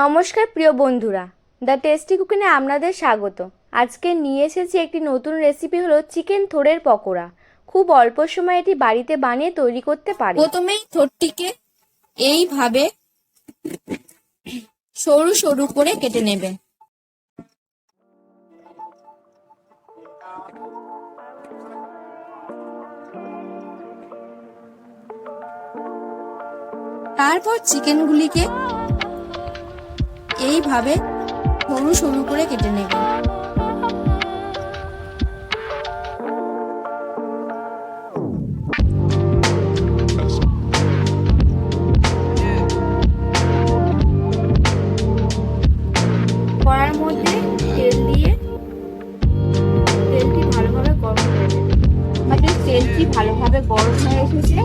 নমস্কার, প্রিয় বন্ধুরা। দ্য টেস্টি কুকিনে আপনাদের স্বাগত। আজকে নিয়ে এসেছি একটি নতুন রেসিপি হলো চিকেন থোড়ের পকোড়া। খুব অল্প সময় এটি বাড়িতে বানিয়ে তৈরি করতে পারে। প্রথমেই থোরটিকে এইভাবে সরু সরু করে কেটে নেবে। তারপর চিকেনগুলিকে এইভাবে সরু সরু করে কেটে নেবে। মধ্যে তেল দিয়ে তেলটি ভালোভাবে গরম হয়ে তেলটি ভালোভাবে গরম হয়ে এসেছে।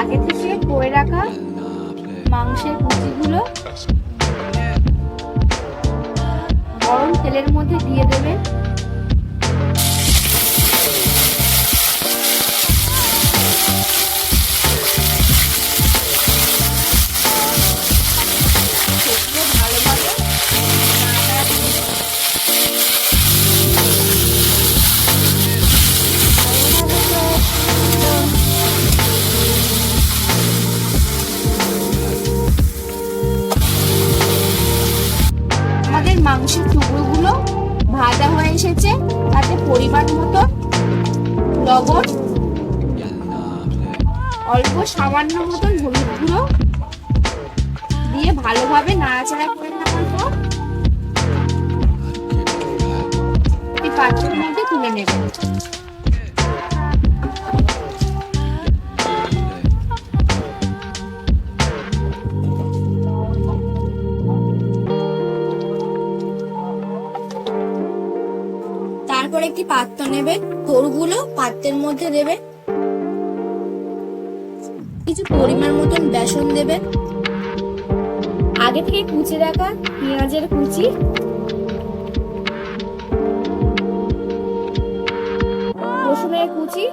আগে থেকে করে রাখা মাংসের কুচিগুলো গরম তেলের মধ্যে দিয়ে দেবে এসেছে তাতে পরিমাণ মতো লবণ, অল্প সামান্য মতন হলুদ গুঁড়ো দিয়ে ভালোভাবে নাড়াচাড়া করে নেওয়ার পর একটি পাত্রের মধ্যে তুলে নেবেন তারপর একটি পাত্র নেবে তোরগুলো পাত্রের মধ্যে দেবে কিছু পরিমাণ মতন বেসন দেবে আগে থেকে কুচি রাখা পেঁয়াজের কুচি। রসুনের কুচি।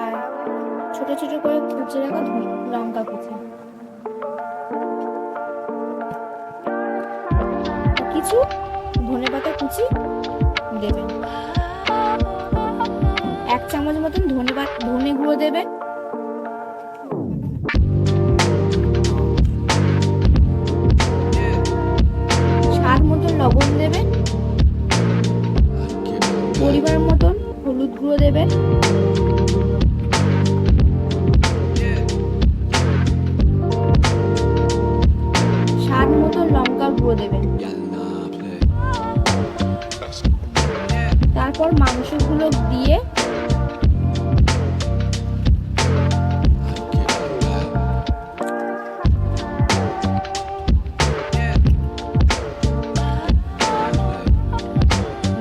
আর ছোট ছোট করে কুচি রাখা লঙ্কা কুচি। কিছু ধনে পাতা কুচি দেবেন এক চামচ মতন ধনে ধনে গুঁড়ো দেবেন স্বাদ মতন লবণ দেবেন পরিমাণ মতন হলুদ গুঁড়ো দেবেন মাংসগুলো দিয়ে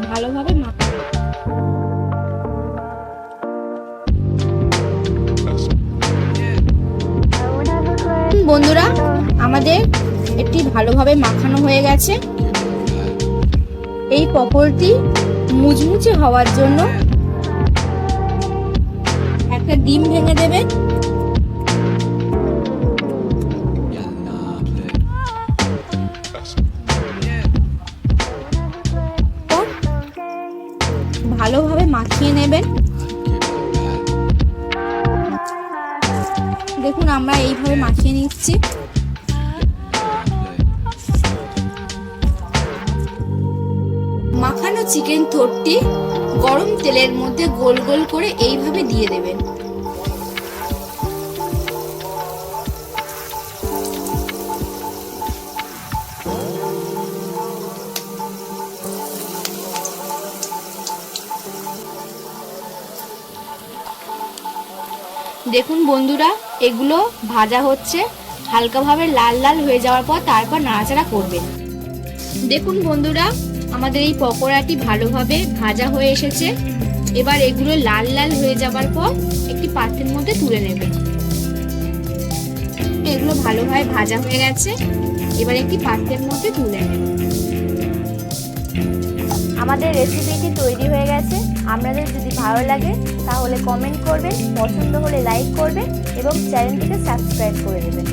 ভালোভাবে বন্ধুরা আমাদের এটি ভালোভাবে মাখানো হয়ে গেছে। এই পকোড়টি মুচমুচে হওয়ার জন্য একটা ডিম ভেঙে দেবেন ভালোভাবে মাখিয়ে নেবেন। দেখুন, আমরা এইভাবে মাখিয়ে নিচ্ছি। মাখানো চিকেন থোরটি গরম তেলের মধ্যে গোল গোল করে এইভাবে দিয়ে দেবেন। দেখুন বন্ধুরা, এগুলো ভাজা হচ্ছে। হালকাভাবে লাল লাল হয়ে যাওয়ার পর তারপর নাড়াচাড়া করবেন। দেখুন বন্ধুরা আমাদের এই পকোড়াটি ভালোভাবে ভাজা হয়ে এসেছে। এবার এগুলো লাল লাল হয়ে যাবার পর একটি পাত্রের মধ্যে তুলে নেবে। এগুলো ভালোভাবে ভাজা হয়ে গেছে। এবার একটি পাত্রের মধ্যে তুলে নেবে। আমাদের রেসিপিটি তৈরি হয়ে গেছে। আপনাদের যদি ভালো লাগে, তাহলে কমেন্ট করবেন। পছন্দ হলে লাইক করবেন এবং চ্যানেলটিকে সাবস্ক্রাইব করে দেবেন।